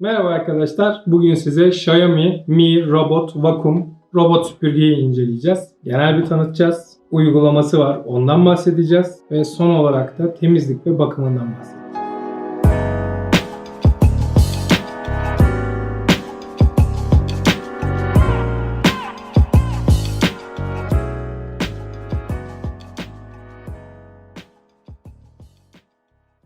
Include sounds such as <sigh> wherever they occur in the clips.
Merhaba arkadaşlar. Bugün size Xiaomi Mi Robot Vacuum robot süpürgeyi inceleyeceğiz. Genel bir tanıtacağız. Uygulaması var. Ondan bahsedeceğiz. Ve son olarak da temizlik ve bakımından bahsedeceğiz.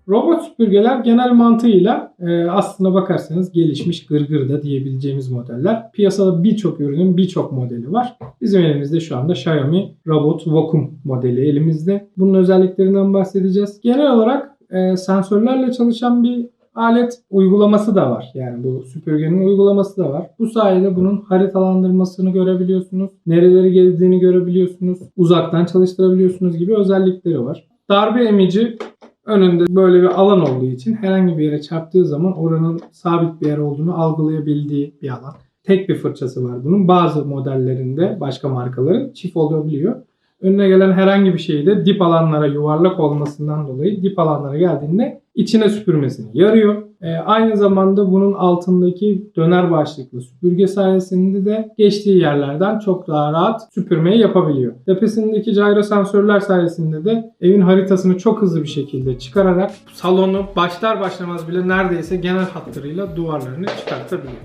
Robot süpürgeler genel mantığıyla e, aslına bakarsanız gelişmiş gırgırda diyebileceğimiz modeller. Piyasada birçok ürünün birçok modeli var. Bizim elimizde şu anda Xiaomi Robot Vacuum modeli elimizde. Bunun özelliklerinden bahsedeceğiz. Genel olarak e, sensörlerle çalışan bir alet uygulaması da var. Yani bu süpürgenin uygulaması da var. Bu sayede bunun haritalandırmasını görebiliyorsunuz. Nereleri gezdiğini görebiliyorsunuz. Uzaktan çalıştırabiliyorsunuz gibi özellikleri var. Darbe emici önünde böyle bir alan olduğu için herhangi bir yere çarptığı zaman oranın sabit bir yer olduğunu algılayabildiği bir alan. Tek bir fırçası var bunun. Bazı modellerinde başka markaların çift olabiliyor. Önüne gelen herhangi bir şeyi de dip alanlara yuvarlak olmasından dolayı dip alanlara geldiğinde içine süpürmesini yarıyor. Ee, aynı zamanda bunun altındaki döner başlıklı süpürge sayesinde de geçtiği yerlerden çok daha rahat süpürmeyi yapabiliyor. Tepesindeki gyro sensörler sayesinde de evin haritasını çok hızlı bir şekilde çıkararak salonu başlar başlamaz bile neredeyse genel hatlarıyla duvarlarını çıkartabiliyor.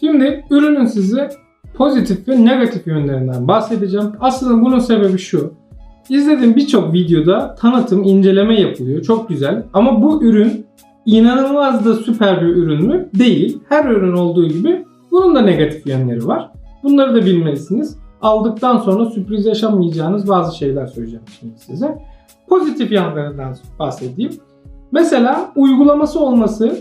Şimdi ürünün size pozitif ve negatif yönlerinden bahsedeceğim. Aslında bunun sebebi şu. İzlediğim birçok videoda tanıtım, inceleme yapılıyor. Çok güzel. Ama bu ürün inanılmaz da süper bir ürün mü? Değil. Her ürün olduğu gibi bunun da negatif yönleri var. Bunları da bilmelisiniz. Aldıktan sonra sürpriz yaşamayacağınız bazı şeyler söyleyeceğim şimdi size. Pozitif yanlarından bahsedeyim. Mesela uygulaması olması,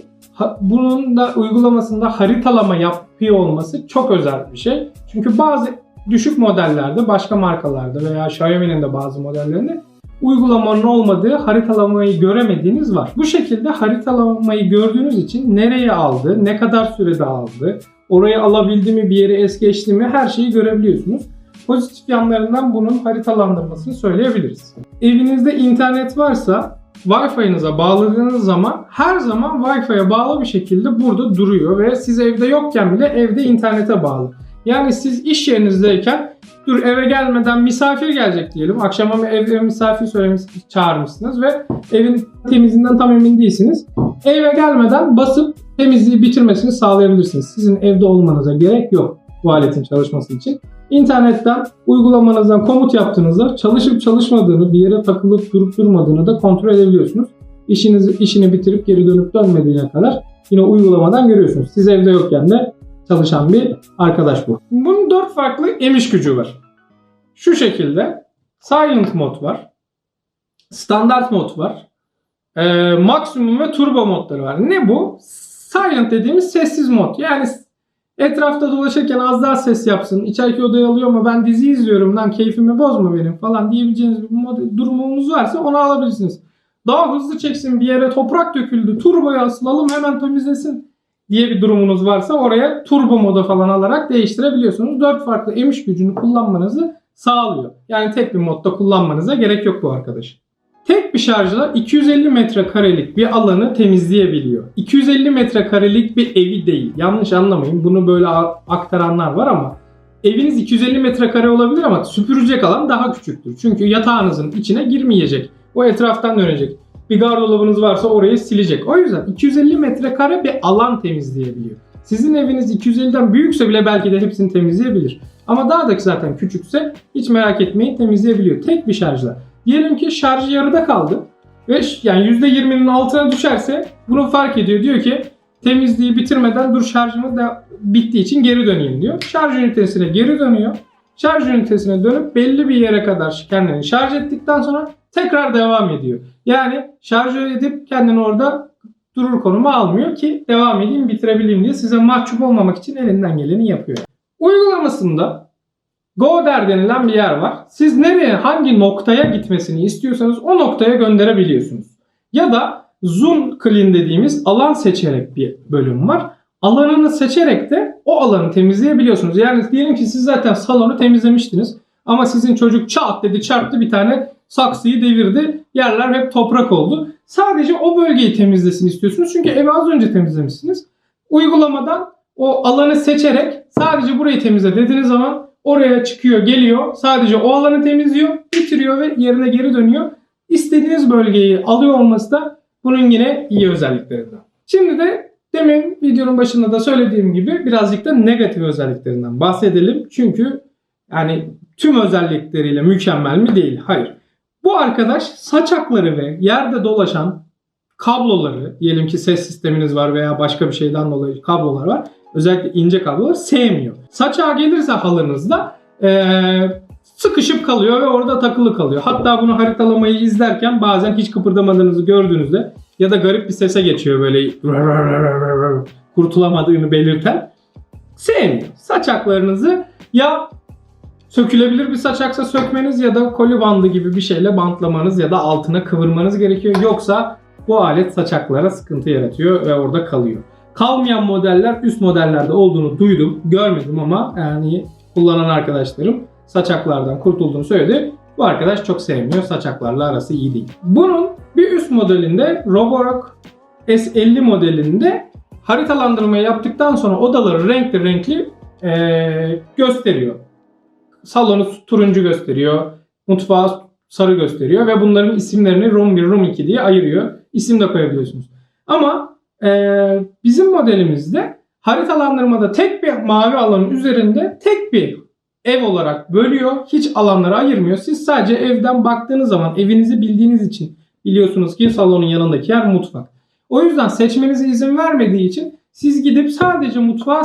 bunun da uygulamasında haritalama yapıyor olması çok özel bir şey. Çünkü bazı düşük modellerde, başka markalarda veya Xiaomi'nin de bazı modellerinde uygulamanın olmadığı haritalamayı göremediğiniz var. Bu şekilde haritalamayı gördüğünüz için nereye aldı, ne kadar sürede aldı, orayı alabildi mi, bir yeri es geçti mi her şeyi görebiliyorsunuz. Pozitif yanlarından bunun haritalandırmasını söyleyebiliriz. Evinizde internet varsa Wi-Fi'nize bağladığınız zaman her zaman Wi-Fi'ye bağlı bir şekilde burada duruyor ve siz evde yokken bile evde internete bağlı. Yani siz iş yerinizdeyken dur eve gelmeden misafir gelecek diyelim. Akşama eve misafir söylemiş, çağırmışsınız ve evin temizliğinden tam emin değilsiniz. Eve gelmeden basıp temizliği bitirmesini sağlayabilirsiniz. Sizin evde olmanıza gerek yok bu aletin çalışması için. İnternetten uygulamanızdan komut yaptığınızda çalışıp çalışmadığını, bir yere takılıp durup durmadığını da kontrol edebiliyorsunuz. İşinizi, işini bitirip geri dönüp dönmediğine kadar yine uygulamadan görüyorsunuz. Siz evde yokken de çalışan bir arkadaş bu. Bunun dört farklı emiş gücü var. Şu şekilde Silent mod var. Standart mod var. Ee, maksimum ve turbo modları var. Ne bu? Silent dediğimiz sessiz mod. Yani etrafta dolaşırken az daha ses yapsın. İçeriki odayı alıyor ama ben dizi izliyorum lan keyfimi bozma benim falan diyebileceğiniz bir mod- durumunuz varsa onu alabilirsiniz. Daha hızlı çeksin bir yere toprak döküldü. Turboyu asılalım hemen temizlesin diye bir durumunuz varsa oraya turbo moda falan alarak değiştirebiliyorsunuz. 4 farklı emiş gücünü kullanmanızı sağlıyor. Yani tek bir modda kullanmanıza gerek yok bu arkadaş. Tek bir şarjla 250 metrekarelik bir alanı temizleyebiliyor. 250 metrekarelik bir evi değil. Yanlış anlamayın. Bunu böyle aktaranlar var ama eviniz 250 metrekare olabilir ama süpürecek alan daha küçüktür. Çünkü yatağınızın içine girmeyecek. O etraftan dönecek. Bir gardırobunuz varsa orayı silecek. O yüzden 250 metrekare bir alan temizleyebiliyor. Sizin eviniz 250'den büyükse bile belki de hepsini temizleyebilir. Ama daha da zaten küçükse hiç merak etmeyin temizleyebiliyor. Tek bir şarjla. Diyelim ki şarjı yarıda kaldı ve yani %20'nin altına düşerse bunu fark ediyor. Diyor ki temizliği bitirmeden dur şarjımı da bittiği için geri döneyim diyor. Şarj ünitesine geri dönüyor. Şarj ünitesine dönüp belli bir yere kadar kendini şarj ettikten sonra tekrar devam ediyor. Yani şarj edip kendini orada durur konuma almıyor ki devam edeyim bitirebileyim diye size mahcup olmamak için elinden geleni yapıyor. Uygulamasında Goder denilen bir yer var. Siz nereye hangi noktaya gitmesini istiyorsanız o noktaya gönderebiliyorsunuz. Ya da zoom clean dediğimiz alan seçerek bir bölüm var. Alanını seçerek de o alanı temizleyebiliyorsunuz. Yani diyelim ki siz zaten salonu temizlemiştiniz. Ama sizin çocuk çat dedi çarptı bir tane saksıyı devirdi. Yerler hep toprak oldu. Sadece o bölgeyi temizlesin istiyorsunuz. Çünkü evi az önce temizlemişsiniz. Uygulamadan o alanı seçerek sadece burayı temizle dediğiniz zaman oraya çıkıyor, geliyor. Sadece o alanı temizliyor, bitiriyor ve yerine geri dönüyor. İstediğiniz bölgeyi alıyor olması da bunun yine iyi özelliklerinden. Şimdi de demin videonun başında da söylediğim gibi birazcık da negatif özelliklerinden bahsedelim. Çünkü yani tüm özellikleriyle mükemmel mi değil? Hayır. Bu arkadaş saçakları ve yerde dolaşan kabloları, diyelim ki ses sisteminiz var veya başka bir şeyden dolayı kablolar var. Özellikle ince kablolar sevmiyor. Saçağa gelirse halınızda eee, sıkışıp kalıyor ve orada takılı kalıyor. Hatta bunu haritalamayı izlerken bazen hiç kıpırdamadığınızı gördüğünüzde ya da garip bir sese geçiyor böyle kurtulamadığını belirten sevmiyor. Saçaklarınızı ya sökülebilir bir saçaksa sökmeniz ya da koli bandı gibi bir şeyle bantlamanız ya da altına kıvırmanız gerekiyor. Yoksa bu alet saçaklara sıkıntı yaratıyor ve orada kalıyor. Kalmayan modeller üst modellerde olduğunu duydum, görmedim ama yani kullanan arkadaşlarım saçaklardan kurtulduğunu söyledi. Bu arkadaş çok sevmiyor. Saçaklarla arası iyi değil. Bunun bir üst modelinde Roborock S50 modelinde haritalandırmayı yaptıktan sonra odaları renkli renkli eee, gösteriyor. Salonu turuncu gösteriyor. Mutfağı sarı gösteriyor ve bunların isimlerini Room 1, Room 2 diye ayırıyor. İsim de koyabiliyorsunuz. Ama eee, bizim modelimizde haritalandırmada tek bir mavi alanın üzerinde tek bir ev olarak bölüyor. Hiç alanlara ayırmıyor. Siz sadece evden baktığınız zaman evinizi bildiğiniz için biliyorsunuz ki salonun yanındaki yer mutfak. O yüzden seçmenize izin vermediği için siz gidip sadece mutfağı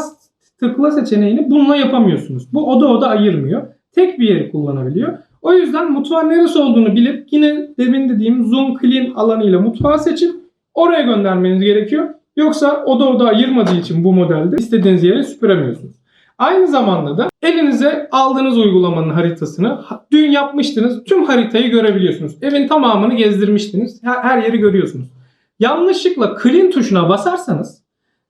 tıkla seçeneğini bununla yapamıyorsunuz. Bu oda oda ayırmıyor. Tek bir yeri kullanabiliyor. O yüzden mutfağın neresi olduğunu bilip yine demin dediğim zoom clean alanıyla mutfağı seçip oraya göndermeniz gerekiyor. Yoksa oda oda ayırmadığı için bu modelde istediğiniz yere süpüremiyorsunuz. Aynı zamanda da elinize aldığınız uygulamanın haritasını ha- dün yapmıştınız. Tüm haritayı görebiliyorsunuz. Evin tamamını gezdirmiştiniz. Her, her yeri görüyorsunuz. Yanlışlıkla clean tuşuna basarsanız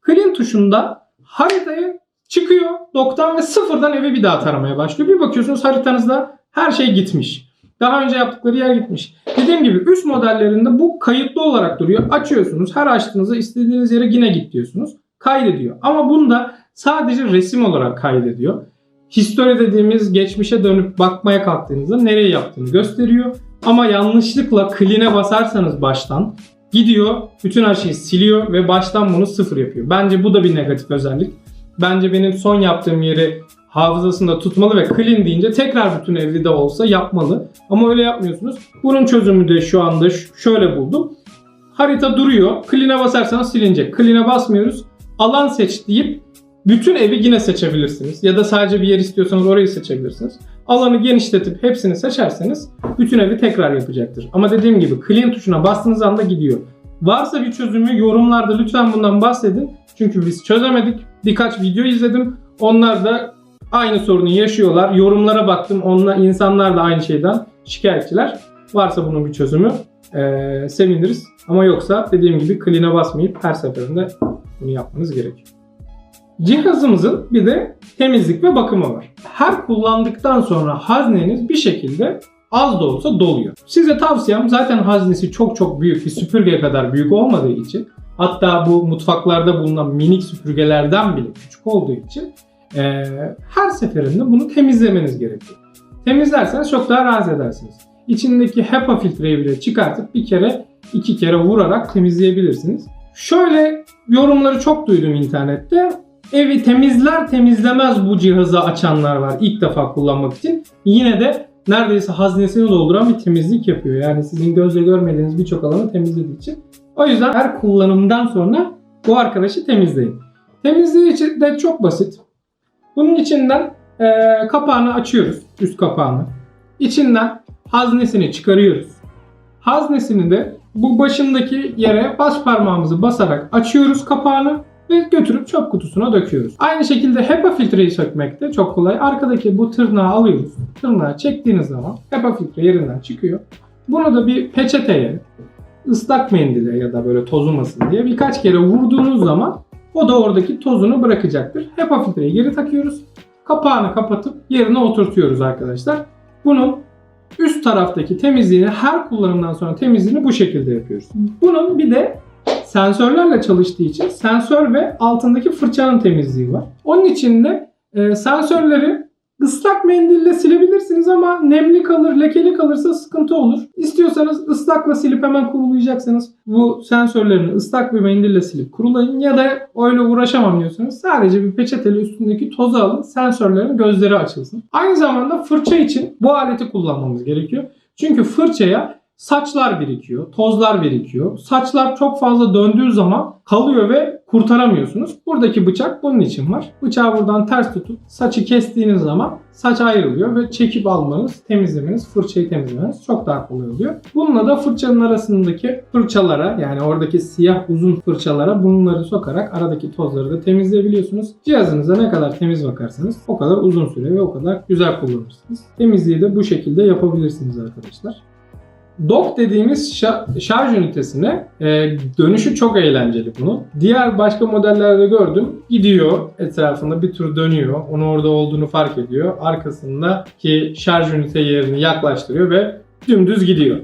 clean tuşunda haritayı çıkıyor doktan ve sıfırdan evi bir daha taramaya başlıyor. Bir bakıyorsunuz haritanızda her şey gitmiş. Daha önce yaptıkları yer gitmiş. Dediğim gibi üst modellerinde bu kayıtlı olarak duruyor. Açıyorsunuz. Her açtığınızda istediğiniz yere yine git diyorsunuz. Kaydediyor. Ama bunda sadece resim olarak kaydediyor. History dediğimiz geçmişe dönüp bakmaya kalktığınızda nereye yaptığını gösteriyor. Ama yanlışlıkla clean'e basarsanız baştan gidiyor, bütün her şeyi siliyor ve baştan bunu sıfır yapıyor. Bence bu da bir negatif özellik. Bence benim son yaptığım yeri hafızasında tutmalı ve clean deyince tekrar bütün evde de olsa yapmalı. Ama öyle yapmıyorsunuz. Bunun çözümü de şu anda şöyle buldum. Harita duruyor. Clean'e basarsanız silinecek. Clean'e basmıyoruz. Alan seç deyip bütün evi yine seçebilirsiniz. Ya da sadece bir yer istiyorsanız orayı seçebilirsiniz. Alanı genişletip hepsini seçerseniz bütün evi tekrar yapacaktır. Ama dediğim gibi clean tuşuna bastığınız anda gidiyor. Varsa bir çözümü yorumlarda lütfen bundan bahsedin. Çünkü biz çözemedik. Birkaç video izledim. Onlar da aynı sorunu yaşıyorlar. Yorumlara baktım. Onlar, insanlar da aynı şeyden şikayetçiler. Varsa bunun bir çözümü eee, seviniriz. Ama yoksa dediğim gibi clean'e basmayıp her seferinde bunu yapmanız gerekiyor. Cihazımızın bir de temizlik ve bakımı var. Her kullandıktan sonra hazneniz bir şekilde az da olsa doluyor. Size tavsiyem zaten haznesi çok çok büyük bir süpürge kadar büyük olmadığı için hatta bu mutfaklarda bulunan minik süpürgelerden bile küçük olduğu için eee, her seferinde bunu temizlemeniz gerekiyor. Temizlerseniz çok daha rahat edersiniz. İçindeki HEPA filtreyi bile çıkartıp bir kere iki kere vurarak temizleyebilirsiniz. Şöyle yorumları çok duydum internette. Evi temizler temizlemez bu cihazı açanlar var ilk defa kullanmak için. Yine de neredeyse haznesini dolduran bir temizlik yapıyor. Yani sizin gözle görmediğiniz birçok alanı temizlediği için. O yüzden her kullanımdan sonra bu arkadaşı temizleyin. Temizliği de çok basit. Bunun içinden eee, kapağını açıyoruz. Üst kapağını. İçinden haznesini çıkarıyoruz. Haznesini de bu başındaki yere baş parmağımızı basarak açıyoruz kapağını ve götürüp çöp kutusuna döküyoruz. Aynı şekilde HEPA filtreyi sökmek de çok kolay. Arkadaki bu tırnağı alıyoruz. Tırnağı çektiğiniz zaman HEPA filtre yerinden çıkıyor. Bunu da bir peçeteye, ıslak mendile ya da böyle tozumasın diye birkaç kere vurduğunuz zaman o da oradaki tozunu bırakacaktır. HEPA filtreyi geri takıyoruz. Kapağını kapatıp yerine oturtuyoruz arkadaşlar. Bunun üst taraftaki temizliğini her kullanımdan sonra temizliğini bu şekilde yapıyoruz. Bunun bir de sensörlerle çalıştığı için sensör ve altındaki fırçanın temizliği var. Onun için de e, sensörleri ıslak mendille silebilirsiniz ama nemli kalır, lekeli kalırsa sıkıntı olur. İstiyorsanız ıslakla silip hemen kurulayacaksanız bu sensörlerini ıslak bir mendille silip kurulayın ya da öyle uğraşamam diyorsanız sadece bir peçeteyle üstündeki tozu alın sensörlerin gözleri açılsın. Aynı zamanda fırça için bu aleti kullanmamız gerekiyor. Çünkü fırçaya saçlar birikiyor, tozlar birikiyor. Saçlar çok fazla döndüğü zaman kalıyor ve kurtaramıyorsunuz. Buradaki bıçak bunun için var. Bıçağı buradan ters tutup saçı kestiğiniz zaman saç ayrılıyor ve çekip almanız, temizlemeniz, fırçayı temizlemeniz çok daha kolay oluyor. Bununla da fırçanın arasındaki fırçalara yani oradaki siyah uzun fırçalara bunları sokarak aradaki tozları da temizleyebiliyorsunuz. Cihazınıza ne kadar temiz bakarsanız o kadar uzun süre ve o kadar güzel kullanırsınız. Temizliği de bu şekilde yapabilirsiniz arkadaşlar. Dock dediğimiz şa- şarj ünitesine e, dönüşü çok eğlenceli bunu. Diğer başka modellerde gördüm. Gidiyor etrafında bir tur dönüyor. Onun orada olduğunu fark ediyor. Arkasındaki şarj ünite yerini yaklaştırıyor ve dümdüz gidiyor.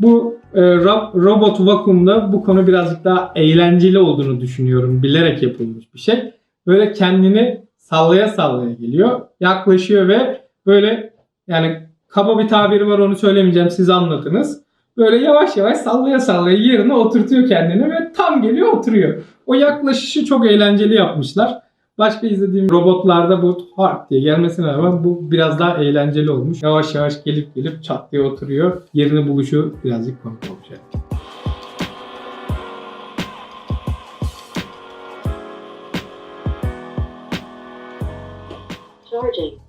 Bu e, ro- robot vakumda bu konu birazcık daha eğlenceli olduğunu düşünüyorum. Bilerek yapılmış bir şey. Böyle kendini sallaya sallaya geliyor. Yaklaşıyor ve böyle yani kaba bir tabiri var onu söylemeyeceğim siz anlatınız. Böyle yavaş yavaş sallaya sallaya yerine oturtuyor kendini ve tam geliyor oturuyor. O yaklaşışı çok eğlenceli yapmışlar. Başka izlediğim robotlarda bu hard diye gelmesine rağmen bu biraz daha eğlenceli olmuş. Yavaş yavaş gelip gelip çat diye oturuyor. Yerini buluşu birazcık komik yani. Charging.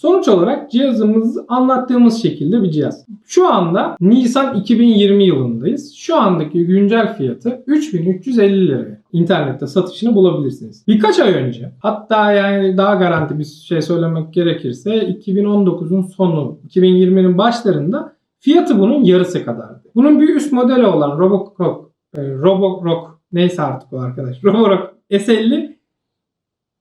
Sonuç olarak cihazımız anlattığımız şekilde bir cihaz. Şu anda Nisan 2020 yılındayız. Şu andaki güncel fiyatı 3350 liraya. İnternette satışını bulabilirsiniz. Birkaç ay önce hatta yani daha garanti bir şey söylemek gerekirse 2019'un sonu 2020'nin başlarında fiyatı bunun yarısı kadardı. Bunun bir üst modeli olan Roborock, e, Roborock neyse artık o arkadaş. <laughs> Roborock S50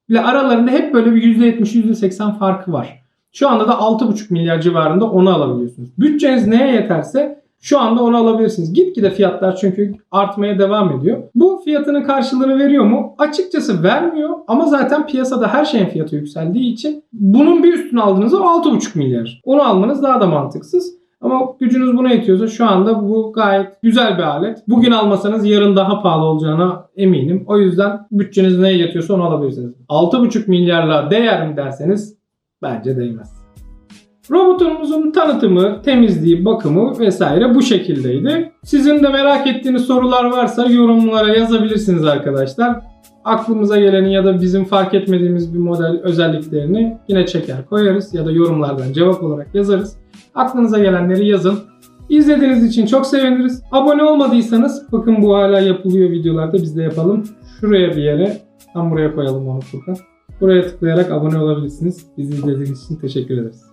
ile aralarında hep böyle bir %70 %80 farkı var. Şu anda da 6,5 milyar civarında onu alabiliyorsunuz. Bütçeniz neye yeterse şu anda onu alabilirsiniz. Gitgide fiyatlar çünkü artmaya devam ediyor. Bu fiyatının karşılığını veriyor mu? Açıkçası vermiyor ama zaten piyasada her şeyin fiyatı yükseldiği için bunun bir üstünü aldığınızda 6,5 milyar. Onu almanız daha da mantıksız. Ama gücünüz buna yetiyorsa şu anda bu gayet güzel bir alet. Bugün almasanız yarın daha pahalı olacağına eminim. O yüzden bütçeniz neye yetiyorsa onu alabilirsiniz. 6,5 milyarla değer mi derseniz bence değmez. Robotumuzun tanıtımı, temizliği, bakımı vesaire bu şekildeydi. Sizin de merak ettiğiniz sorular varsa yorumlara yazabilirsiniz arkadaşlar. Aklımıza geleni ya da bizim fark etmediğimiz bir model özelliklerini yine çeker koyarız ya da yorumlardan cevap olarak yazarız. Aklınıza gelenleri yazın. İzlediğiniz için çok seviniriz. Abone olmadıysanız bakın bu hala yapılıyor videolarda biz de yapalım. Şuraya bir yere tam buraya koyalım onu Furkan. Buraya tıklayarak abone olabilirsiniz. Bizi izlediğiniz için teşekkür ederiz.